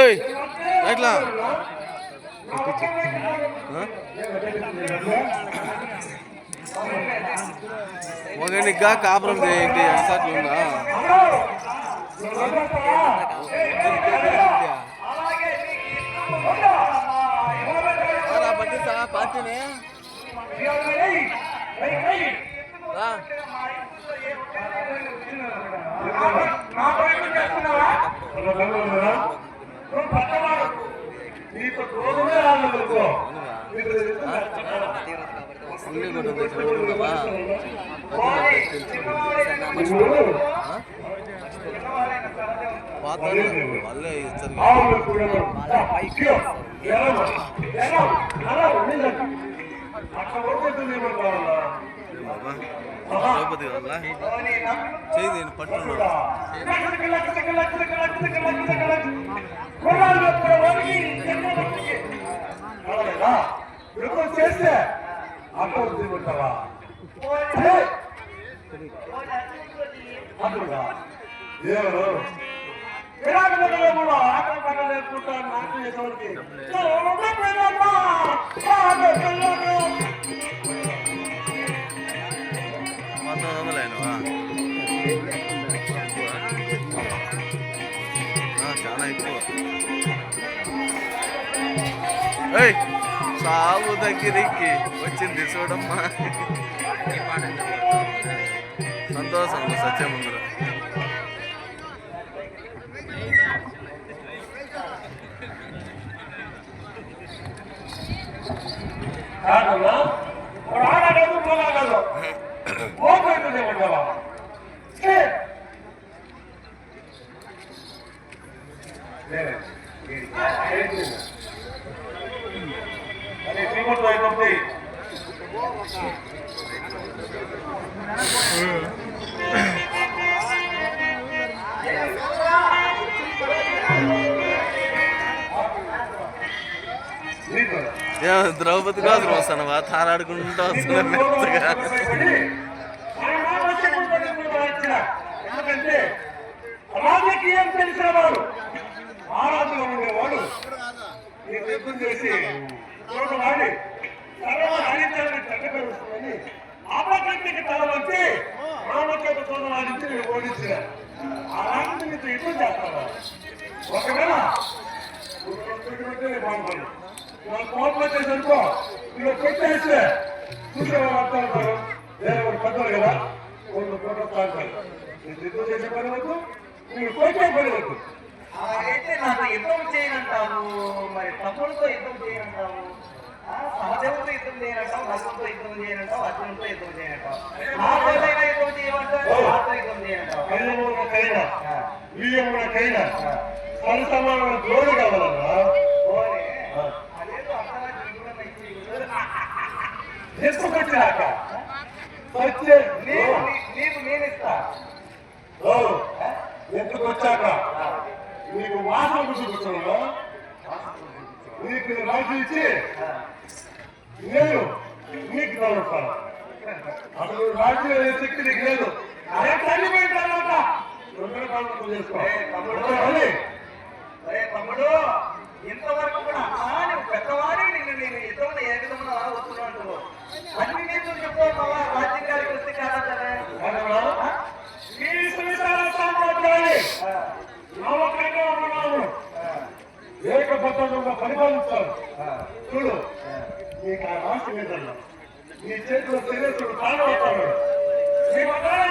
ఏయ్ ఎట్లా? ఒకనిగా కాపురం చేయండి ఎక్సట్లు ఉందా? ఉల్లి కొట్టు తెచ్చుకుంటావా పాత వాళ్ళే ఇచ్చారు బాబా ద్రౌపది వల్ల చేయి దీన్ని పట్టున్నాడు చేస్తే అక్కడ ఉంటావా అందుగా దేవుడు విరాటనగరంలో కూడా ఆటలు పాటలు నేర్పుకుంటారు నాకు చేసేవాడికి చాలా ఎక్కువ ఏయ్ సాగు దగ్గరికి వచ్చింది చూడమ్మా సంతోషం సత్యముందర కాదమ్మా వాడు ఆడాడు పోలాడాడు ద్రౌపది కోసం వా తారాడుకుంటూ వస్తున్నా ఈ యుద్ధం చేసి వాడి సర్వ హరితాన్ని చక్కబెడుతుందని అపకృతికి తల వచ్చి రామచేత చూడవాడించి నేను ఓడించిన. అలాంటి నీతో యుద్ధం చేస్తాను ఒకవేళ బాగుంటుంది. నా కోపం వచ్చేసి అనుకో నువ్వు పెట్టేస్తే చూసేవాళ్ళు అర్థం అవుతారు వేరే వాడు పెద్దలు కదా. వాళ్ళు కొట్టస్తారు నేను యుద్ధం చేసే పని వద్దు? నేను కొట్టే పని వద్దు. నాకు యుద్ధం చేయనంటావు మరి తమ్ముడితో యుద్ధం చేయనంటావు? ఆ, సహదేవుడితో యుద్ధం చేయనంటావు నలుగురితో యుద్ధం చేయనంటావు అర్జునుడితో యుద్ధం చేయనంటావు. నాతోనైనా యుద్ధం చేయమంటావు? నాతో యుద్ధం చేయనంటావు కైనా బియ్యమునకైనా సరి సమానమైన తోడు కావాలన్నా? ఓరే, అదేదో అర్ధరాత్రి కూడా నాకు తెలియదు. ఎత్తుకొచ్చినాక వచ్చే నీకు నేను ఇస్తా నీకు వాసన చూపిస్తున్నాను నీకు నేను రాజు ఇచ్చి నేను నీకు తోడుస్తాను అసలు రాజు అనే శక్తి నీకు లేదు. అదే చనిపోయిన తర్వాత రెండు కాళ్ళు చేసుకో. అది అరే తమ్ముడు? ఇంతవరకు చూడు. నీకు ఆ రాష్ట్ర మీద నీ చేతిలో తెలియదు కారణమవుతాడు నీ మతాన్ని